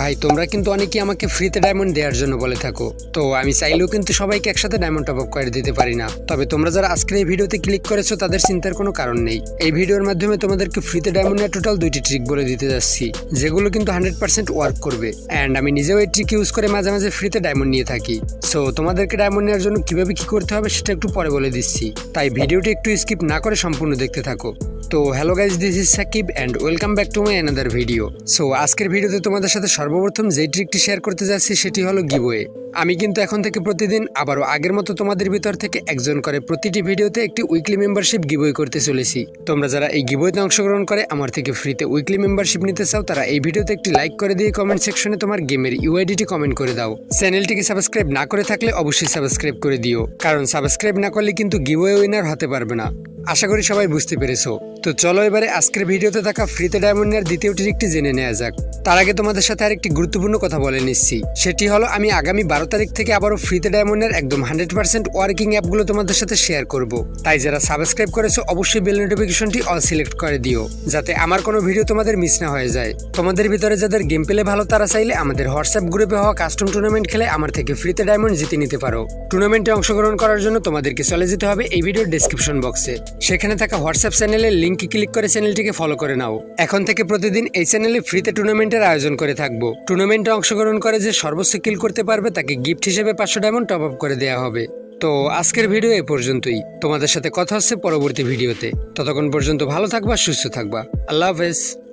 ভাই, তোমরা কিন্তু অনেকেই আমাকে ফ্রিতে ডায়মন্ড দেওয়ার জন্য বলে থাকো। তো আমি চাইলেও কিন্তু সবাইকে একসাথে ডায়মন্ড টপ আপ করে দিতে পারি না। তবে তোমরা যারা আজকের এই ভিডিওতে ক্লিক করেছ, তাদের চিন্তার কোনো কারণ নেই। এই ভিডিওর মাধ্যমে তোমাদেরকে ফ্রিতে ডায়মন্ডের টোটাল দুইটি ট্রিক বলে দিতে যাচ্ছি, যেগুলো কিন্তু হান্ড্রেড পার্সেন্ট ওয়ার্ক করবে। অ্যান্ড আমি নিজেও এই ট্রিক ইউজ করে মাঝে মাঝে ফ্রিতে ডায়মন্ড নিয়ে থাকি। সো তোমাদেরকে ডায়মন্ড নেওয়ার জন্য কীভাবে কি করতে হবে, সেটা একটু পরে বলে দিচ্ছি। তাই ভিডিওটি একটু স্কিপ না করে সম্পূর্ণ দেখতে থাকো। তো hello guys this is Sakib and welcome back to my another video so আজকের ভিডিওতে তোমাদের সাথে সর্বপ্রথম যেই ট্রিকটি শেয়ার করতে যাচ্ছি সেটি হলো গিবোয়ে আমি কিন্তু এখন থেকে প্রতিদিন আবারও আগের মতো তোমাদের ভিতর থেকে একজন করে প্রতিটি ভিডিওতে একটি উইকলি মেম্বারশিপ গিবই করতে চলেছি। তোমরা যারা এই গিবইতে অংশগ্রহণ করে আমার থেকে ফ্রিতে উইকলি মেম্বারশিপ নিতে চাও, তারা এই ভিডিওতে একটি লাইক করে দিয়ে কমেন্ট সেকশনে তোমার গেমের ইউআইডিটি কমেন্ট করে দাও। চ্যানেলটিকে সাবস্ক্রাইব না করে থাকলে অবশ্যই সাবস্ক্রাইব করে দিও। কারণ সাবস্ক্রাইব না করলে কিন্তু গিবয়ে উইনার হতে পারবে না। আশা করি সবাই বুঝতে পেরেছ। তো চলো এবারে আজকের ভিডিওতে থাকা ফ্রিতে ডায়মন্ডের দ্বিতীয় ট্রিকটি জেনে নেওয়া যাক। তার আগে তোমাদের সাথে আরেকটি গুরুত্বপূর্ণ কথা বলে নিচ্ছি। সেটি হলো, আমি আগামী বারো তারিখ থেকে আবারও ফ্রিতে ডায়মন্ডের একদম হান্ড্রেড পার্সেন্ট ওয়ার্কিং অ্যাপগুলো তোমাদের সাথে শেয়ার করব। তাই যারা সাবস্ক্রাইব করেছ, অবশ্যই বেল নোটিফিকেশনটি অল সিলেক্ট করে দিও, যাতে আমার কোনো ভিডিও তোমাদের মিস না হয়ে যায়। তোমাদের ভিতরে যাদের গেম পেলে ভালো, তারা চাইলে আমাদের হোয়াটসঅ্যাপ গ্রুপে হওয়া কাস্টম টুর্নামেন্ট খেলে আমার থেকে ফ্রিতে ডায়মন্ড জিতে নিতে পারো। টুর্নামেন্টে অংশগ্রহণ করার জন্য তোমাদেরকে চলে যেতে হবে এই ভিডিওর ডেসক্রিপশন বক্সে সেখানে থাকা হোয়াটসঅ্যাপ চ্যানেলের লিঙ্কে ক্লিক করে চ্যানেলটিকে ফলো করে নাও। এখন থেকে প্রতিদিন এই চ্যানেলে ফ্রিতে টুর্নামেন্টের আয়োজন করে থাকব। টুর্নামেন্টে অংশগ্রহণ করে যে সর্বোচ্চ কিল করতে পারবে তাকে গিফট হিসেবে পাঁচশো ডায়মন্ড টপ আপ করে দেওয়া হবে। তো আজকের ভিডিও এ পর্যন্তই। তোমাদের সাথে কথা হচ্ছে পরবর্তী ভিডিওতে। ততক্ষণ পর্যন্ত ভালো থাকবা, সুস্থ থাকবা। আল্লাহ হাফেজ।